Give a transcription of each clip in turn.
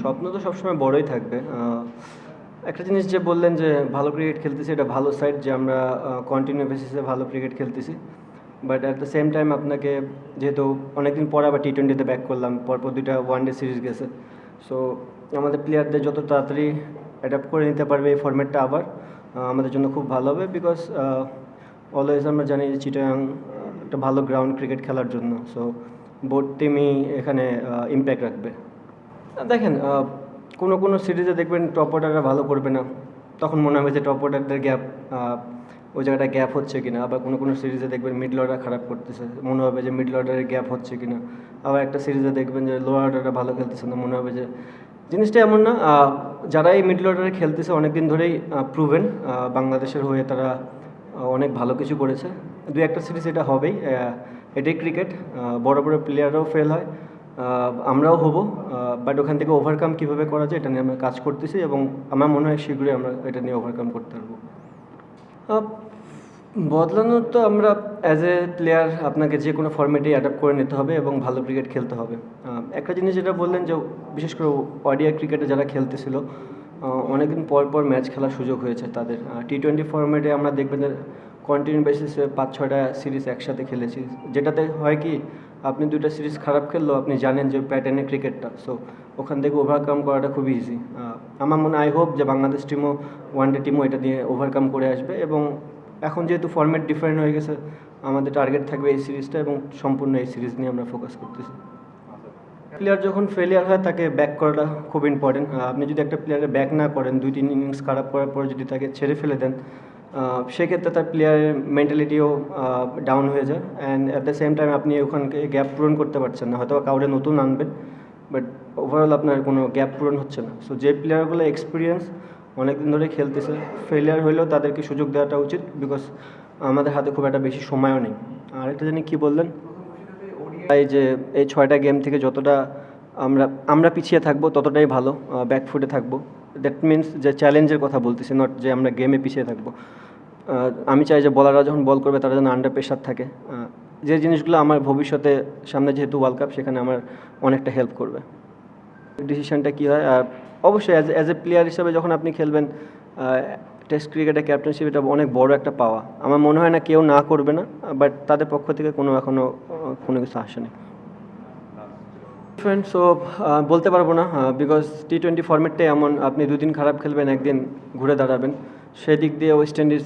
স্বপ্ন তো সবসময় বড়ই থাকবে। একটা জিনিস যে বললেন যে ভালো ক্রিকেট খেলতেছি, এটা ভালো সাইড যে আমরা কন্টিনিউ বেসিসে ভালো ক্রিকেট খেলতেছি। But at the same time আপনাকে যেহেতু অনেকদিন পর আবার টি টোয়েন্টিতে ব্যাক করলাম, পরপর দুইটা ওয়ান ডে সিরিজ গেছে। সো আমাদের প্লেয়ারদের যত তাড়াতাড়ি অ্যাডাপ্ট করে নিতে পারবে এই ফর্ম্যাটটা আবার আমাদের জন্য খুব ভালো হবে বিকজ অলওয়েজ আমরা জানি যে চিটাং একটা ভালো গ্রাউন্ড ক্রিকেট খেলার জন্য। সো বোর্ড টিমই এখানে ইম্প্যাক্ট রাখবে। দেখেন কোনো কোনো সিরিজে দেখবেন টপ অর্ডাররা ভালো করবে না। তখন মনে হবে যে টপ অর্ডারদের গ্যাপ ওই জায়গাটা গ্যাপ হচ্ছে কিনা। আবার কোনো কোনো সিরিজে দেখবেন মিডল অর্ডার খারাপ করতেছে। মনে হবে যে মিডল অর্ডারের গ্যাপ হচ্ছে কিনা। আবার একটা সিরিজে দেখবেন যে লোয়ার অর্ডারটা ভালো খেলতেছে না। মনে হবে যে জিনিসটা এমন না যারা এই মিডল অর্ডারে খেলতেছে অনেক দিন ধরেই প্রুভেন বাংলাদেশের হয়ে তারা অনেক ভালো কিছু করেছে। দু একটা সিরিজ এটা হবেই এটাই ক্রিকেট বড় বড় প্লেয়াররাও ফেল হয়। আমরাও হব বাট ওখান থেকে ওভারকাম কীভাবে করা যায় এটা নিয়ে আমরা কাজ করতেছি এবং আমার মনে হয় শীঘ্রই আমরা এটা নিয়ে ওভারকাম করতে পারব। বদলানোর তো আমরা অ্যাজ এ প্লেয়ার আপনাকে যে কোনো ফর্মেটেই অ্যাডাপ্ট করে নিতে হবে এবং ভালো ক্রিকেট খেলতে হবে। একটা জিনিস যেটা বললেন যে বিশেষ করে ওডিআই ক্রিকেটে যারা খেলতেছিল অনেকদিন পর পর ম্যাচ খেলার সুযোগ হয়েছে তাদের। টি টোয়েন্টি ফর্মেটে আমরা দেখবেন যে কন্টিনিউ বেসিসে পাঁচ ছয়টা সিরিজ একসাথে খেলেছি। যেটাতে হয় কি আপনি দুইটা সিরিজ খারাপ খেললেও আপনি জানেন যে প্যাটার্নে ক্রিকেটটা। সো ওখান থেকে ওভারকাম করাটা খুবই ইজি আমার মনে আই হোপ যে বাংলাদেশ টিমও ওয়ান ডে টিমও এটা দিয়ে ওভারকাম করে আসবে এবং এখন যেহেতু ফর্ম্যাট ডিফারেন্ট হয়ে গেছে, আমাদের টার্গেট থাকবে এই সিরিজটা এবং সম্পূর্ণ এই সিরিজ নিয়ে আমরা ফোকাস করতেছি। প্লেয়ার যখন ফেলিয়ার হয়, তাকে ব্যাক করাটা খুব ইম্পর্টেন্ট আপনি যদি একটা প্লেয়ারে ব্যাক না করেন, দুই, তিন ইনিংস খারাপ করার পর যদি তাকে ছেড়ে ফেলে দেন সেক্ষেত্রে তার প্লেয়ারের মেন্টালিটিও ডাউন হয়ে যায়। And at the same time আপনি ওখানকে গ্যাপ পূরণ করতে পারছেন না। হয়তো কাউরে নতুন আনবেন বাট ওভারঅল আপনার কোনো গ্যাপ পূরণ হচ্ছে না। সো যে প্লেয়ারগুলো এক্সপিরিয়েন্স অনেকদিন ধরে খেলতেছে ফেলিয়ার হলেও তাদেরকে সুযোগ দেওয়াটা উচিত বিকজ আমাদের হাতে খুব একটা বেশি সময়ও নেই। আর একটা জানি কী বললেন? এই যে এই ছয়টা গেম থেকে যতটা আমরা আমরা পিছিয়ে থাকব, ততটাই ভালো ব্যাকফুটে থাকব। দ্যাট মিন্স যে চ্যালেঞ্জের কথা বলতেছি নট যে আমরা গেমে পিছিয়ে থাকব। আমি চাই যে বলাররা যখন বল করবে, তারা যেন আন্ডার প্রেশার থাকে। যে জিনিসগুলো আমার ভবিষ্যতে সামনে যেহেতু ওয়ার্ল্ড কাপ সেখানে আমার অনেকটা হেল্প করবে। ডিসিশনটা কী হয়? আর অবশ্যই অ্যাজ অ্যাজ এ প্লেয়ার হিসেবে যখন আপনি খেলবেন টেস্ট ক্রিকেটে ক্যাপ্টেনশিপ এটা অনেক বড় একটা পাওয়া। আমার মনে হয় না কেউ না করবে না বাট তাদের পক্ষ থেকে কোনো এখনও কোনো কিছু আসেনি। ফ্রেন্ড সো বলতে পারব না বিকজ টি টোয়েন্টি ফর্মেটটাই এমন আপনি দুদিন খারাপ খেলবেন একদিন ঘুরে দাঁড়াবেন। সেই দিক দিয়ে ওয়েস্ট ইন্ডিজ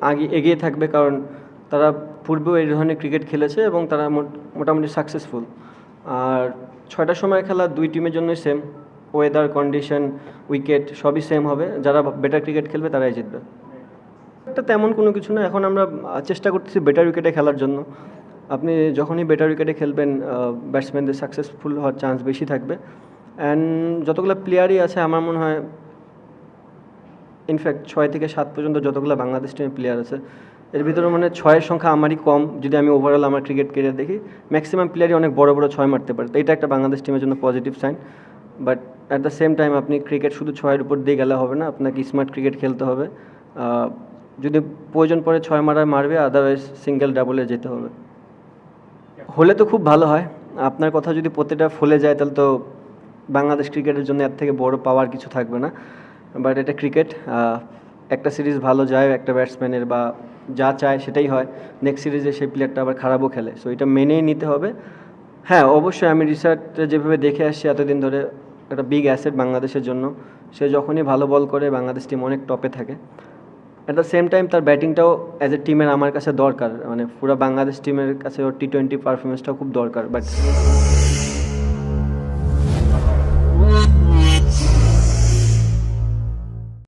আগে এগিয়ে থাকবে কারণ তারা পূর্বেও এই ধরনের ক্রিকেট খেলেছে এবং তারা মোট- মোটামুটি সাকসেসফুল আর ছয়টার সময় খেলা দুই টিমের জন্যই সেম ওয়েদার কন্ডিশন উইকেট সবই সেম হবে। যারা বেটার ক্রিকেট খেলবে তারাই জিতবে। এটা তেমন কোনো কিছু না। এখন আমরা চেষ্টা করতেছি বেটার উইকেটে খেলার জন্য। আপনি যখনই বেটার উইকেটে খেলবেন ব্যাটসম্যানদের সাকসেসফুল হওয়ার চান্স বেশি থাকবে। অ্যান্ড যতগুলো প্লেয়ারই আছে, আমার মনে হয় ইনফ্যাক্ট ছয় থেকে সাত পর্যন্ত যতগুলো বাংলাদেশ টিমের প্লেয়ার আছে, এর ভিতরে মানে ছয়ের সংখ্যা আমারই কম। যদি আমি ওভারঅল আমার ক্রিকেট কেরিয়ার দেখি ম্যাক্সিমাম প্লেয়ারই অনেক বড় বড় ছয় মারতে পারে। তো এটা একটা বাংলাদেশ টিমের জন্য positive sign but at the same time আপনি ক্রিকেট শুধু ছয়ের উপর দিয়ে গেলে হবে না, আপনাকে স্মার্ট ক্রিকেট খেলতে হবে। যদি প্রয়োজন পড়ে ছয় মারা মারবে আদারওয়াইজ সিঙ্গেল ডাবলে যেতে হবে। হলে তো খুব ভালো হয়। আপনার কথা যদি প্রত্যেকটা ফলে যায়, তাহলে তো বাংলাদেশ ক্রিকেটের জন্য এর থেকে বড় পাওয়ার কিছু থাকবে না। বাট এটা ক্রিকেট একটা সিরিজ ভালো যায়, একটা ব্যাটসম্যানের বা যা চায় সেটাই হয়। নেক্সট সিরিজে সেই প্লেয়ারটা আবার খারাপও খেলে। সো এটা মেনেই নিতে হবে। হ্যাঁ অবশ্যই আমি রিসার্চ যেভাবে দেখে আসছি এতদিন ধরে, একটা বিগ অ্যাসেট বাংলাদেশের জন্য। সে যখনই ভালো বল করে, বাংলাদেশ টিম অনেক টপে থাকে। অ্যাট দ্য সেম টাইম তার ব্যাটিংটাও অ্যাজ এ টিমের আমার কাছে দরকার। মানে পুরো বাংলাদেশ টিমের কাছে ওর টি টোয়েন্টি পারফরমেন্সটাও খুব দরকার বাট